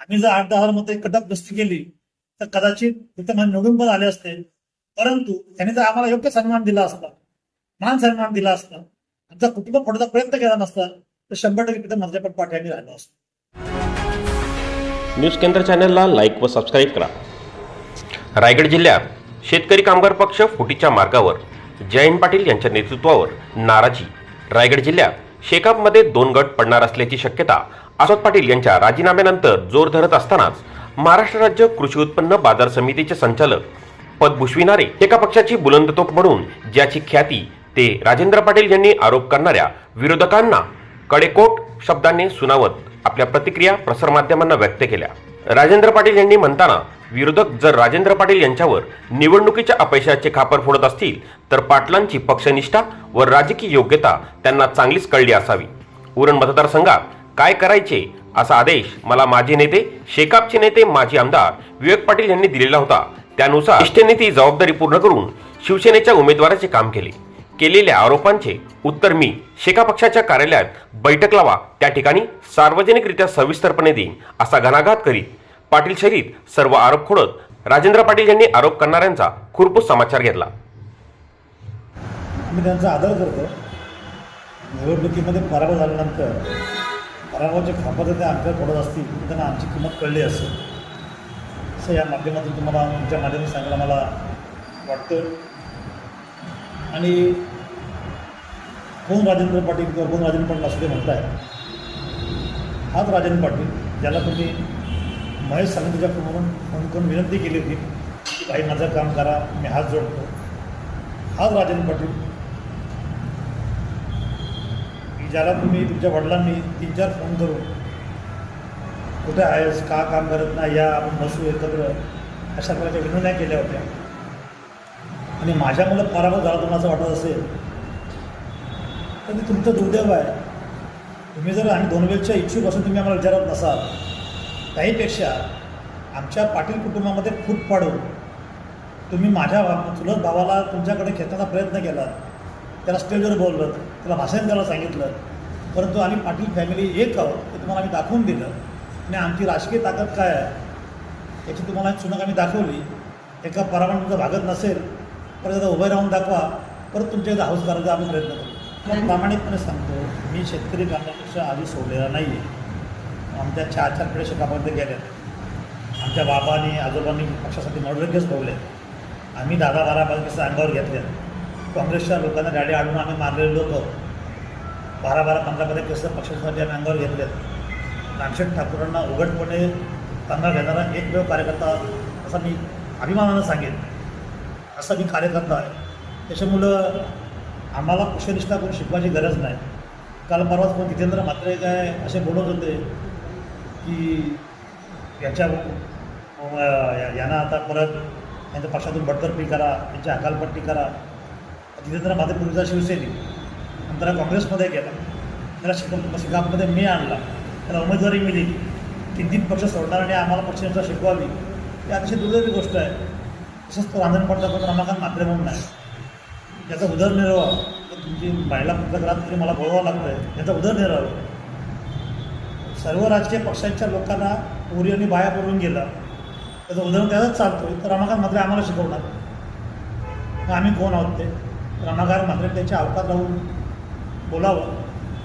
आम्ही जर आठ दहा मध्ये कटक केली तर कदाचित तिथे निवडून पण आले असते. परंतु त्यांनी जर आम्हाला योग्य सन्मान दिला असता मान सन्मान दिला असता आमचा कुटुंब फोडण्याचा प्रयत्न केला नसता तर शंभर टक्के तिथे मधल्यापट पाठ्याने राहिलो असतो. न्यूज केंद्र चॅनलला लाईक व सबस्क्राईब करा. रायगड जिल्ह्यात शेतकरी कामगार पक्ष फुटीच्या मार्गावर जयंत पाटील यांच्या नेतृत्वावर नाराजी. रायगड जिल्ह्यात शेकापमध्ये दोन गट पडणार असल्याची शक्यता आसोद पाटील यांच्या राजीनाम्यानंतर जोर धरत असतानाच महाराष्ट्र राज्य कृषी उत्पन्न बाजार समितीचे संचालक पद भूषविणारे एका पक्षाची बुलंदतोप म्हणून ज्याची ख्याती ते राजेंद्र पाटील यांनी आरोप करणाऱ्या विरोधकांना कडेकोट शब्दांनी सुनावत आपल्या प्रतिक्रिया प्रसारमाध्यमांना व्यक्त केल्या. राजेंद्र पाटील यांनी म्हणताना विरोधक जर राजेंद्र पाटील यांच्यावर निवडणुकीच्या अपयशाचे खापर फोडत असतील तर पाटलांची पक्षनिष्ठा व राजकीय योग्यता त्यांना चांगलीच कळली असावी. उरण मतदारसंघात काय करायचे असा आदेश मला माझे नेते शेकापचे नेते माजी आमदार विवेक पाटील यांनी दिलेला होता. त्यानुसार निष्ठेने ती जबाबदारी पूर्ण करून शिवसेनेच्या उमेदवाराचे काम केले. केलेल्या आरोपांचे उत्तर मी शेका पक्षाच्या कार्यालयात बैठक लावा त्या ठिकाणी सार्वजनिकरित्या सविस्तरपणे देईन असा घणाघात करीत पाटील शरीत सर्व आरोप खोडत राजेंद्र पाटील यांनी आरोप करणाऱ्यांचा खुरपूस समाचार घेतला. मी त्यांचा आदर करतो. निवडणुकीमध्ये पराभव झाल्यानंतर पराभवाचे खापत ते आमच्या पडत असतील त्यांना आमची किंमत कळली असेल. असं या माध्यमातून तुम्हाला तुमच्या माध्यमातून सांगायला मला वाटतं. आणि कोण राजेंद्र पाटील किंवा कोण राजेंद्र पाटील असं ते म्हणताय हाच राजेंद्र पाटील ज्याला तुम्ही महेश सांगलीच्या म्हणून फोन करून विनंती केली होती की भाई माझं काम करा मी हात जोडतो. हाच राजेंद्र पाटील की ज्याला तुम्ही तुमच्या वडिलांनी तीन चार फोन करून कुठे आहेस का काम करत नाही या आपण बसू एकत्र अशा प्रकारच्या विनंत्या केल्या होत्या. आणि माझ्यामुळं पराभव झाला तुम्हाला असं वाटत असेल तर ते तुमचं दुर्दैव आहे. तुम्ही जर आम्ही दोन वेळच्या इच्छुक असून तुम्ही आम्हाला विचारत नसाल त्याहीपेक्षा आमच्या पाटील कुटुंबामध्ये फूट पाडून तुम्ही माझ्या भा- चुलत भावाला तुमच्याकडे खेचण्याचा प्रयत्न केला त्याला स्टेजवर बोललं त्याला भाषण करायला सांगितलं. परंतु आम्ही पाटील फॅमिली एक आहोत हे तुम्हाला आम्ही दाखवून दिलं. आणि आमची राजकीय ताकद काय आहे याची तुम्हाला चुनक आम्ही दाखवली. एका परामाण तुमचं भागत नसेल परत एकदा उभे राहून दाखवा. परत तुमच्या एकदा हाऊस करायचा आम्ही प्रयत्न करू. प्रामाणिकपणे सांगतो मी शेतकरी कामगारापेक्षा आधी सोडलेला नाही आहे आमच्या चार चार पिढ्या शेतामध्ये गेल्या आमच्या बाबांनी आजोबांनी पक्षासाठी मर्डर केस आम्ही दहा बारा केस अंगावर घेतल्या काँग्रेसच्या लोकांना गाडी आणून आम्ही मारलेले लोक बारा बारा पंधरामध्ये केस पक्षासाठी आम्ही अंगावर घेतलेत. रामशेठ ठाकूरांना उघडपणे पंधरा घेणारा एकमेव कार्यकर्ता असा मी अभिमानानं सांगेन. असा मी कार्यकर्ता आहे. त्याच्यामुळं आम्हाला पक्षनिष्ठा करून शिकवायची गरज नाही. काल परवाच पण जितेंद्र मात्रे काय असे बोलत होते की याच्या यांना आता परत यांच्या पक्षातून बडतर्फी करा यांची अकालपट्टी करा. जितेंद्र म्हात्रे पूर्वीचा शिवसैनिक आणि त्याला काँग्रेसमध्ये गेला. त्याला शिक शिकापमध्ये मी आणला. त्याला उमेदवारी मी दिली तीन तीन पक्ष सोडणार आणि आम्हाला पक्षांचा शिकवावी. ही अतिशय दुर्दैवी गोष्ट आहे. तसंच तो रांजण पडता पण रमाकांत मात्र म्हणून आहे. याचा उदरनिर्वाह तर तुमची महिला पत्रकारात तरी मला बोलवावं लागतं आहे याचा उदरनिर्वाह. सर्व राजकीय पक्षांच्या लोकांना पोरी आणि बाया पडून गेला. त्याचं उदाहरण त्याचाच चालतो तर रमाकांत मात्र आम्हाला शिकवणार. मग आम्ही कोण आहोत ते? रणागार मात्र त्यांच्या अवकात राहून बोलावं.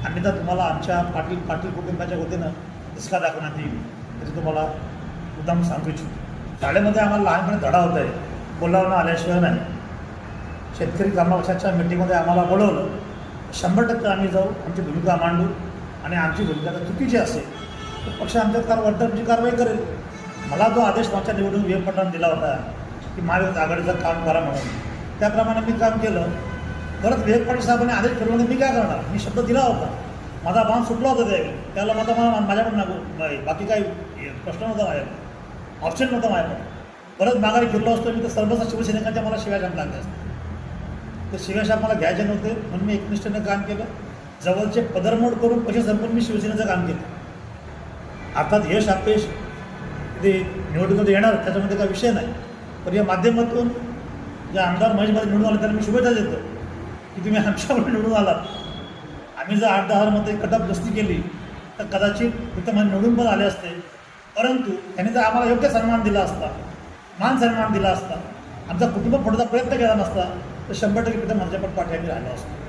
अन्यथा तुम्हाला आमच्या पाटील पाटील कुटुंबाच्या वतीनं दिसला दाखवण्यात येईल. त्याची तुम्हाला मुद्दाम सांगू इच्छितो. शाळेमध्ये आम्हाला लहानपणी धडा होत आहे. बोलावणं आल्याशिवाय नाही. शेतकरी ग्रामपक्षाच्या मिटिंगमध्ये आम्हाला बोलवलं. शंभर टक्के आम्ही जाऊ आमची भूमिका मांडू आणि आमची भूमिका जर चुकीची असेल तर पक्ष आमच्यात कार वर्तनची कारवाई करेल. मला जो आदेश मागच्या निवडणूक विवेक दिला होता की महाविकास आघाडीचं काम करा म्हणून. त्याप्रमाणे मी काम केलं. परत विवेक पाटील साहेबांनी आदेश ठरवून म्हणजे मी काय करणार? मी शब्द दिला होता. माझा बाण सुटला होता त्यावेळी त्याला माझा मला माझ्याकडून बाकी काही प्रश्न नव्हता माझ्याकडे. ऑप्शन नव्हतं माझ्याकडे. परत माघारी फिरलो असतो मी तर सर्वच शिवसैनिकांच्या मला शिव्या लागले असते तर ते मला घ्यायचे नव्हते म्हणून मी एकनिष्ठेनं काम केलं. जवळचे पदरमोड करून पैसे संपून मी शिवसेनेचं काम केलं. अर्थात यश अपयश ते निवडणुकीमध्ये येणार त्याच्यामध्ये काही विषय नाही. पण या माध्यमातून जे आमदार महेशमध्ये निवडून आले त्याला मी शुभेच्छा देतो की तुम्ही आमच्याकडे निवडून आलात. आम्ही जर आठ दहा मध्ये कटअप गस्ती केली तर कदाचित तिथं मला निवडून पण आले असते. परंतु त्यांनी जर आम्हाला योग्य सन्मान दिला असता मान सन्मान दिला असता आमचा कुटुंब फोडण्याचा प्रयत्न केला नसता तर शंभर टक्के तिथं माझ्या पण पाठी राहिला असतो.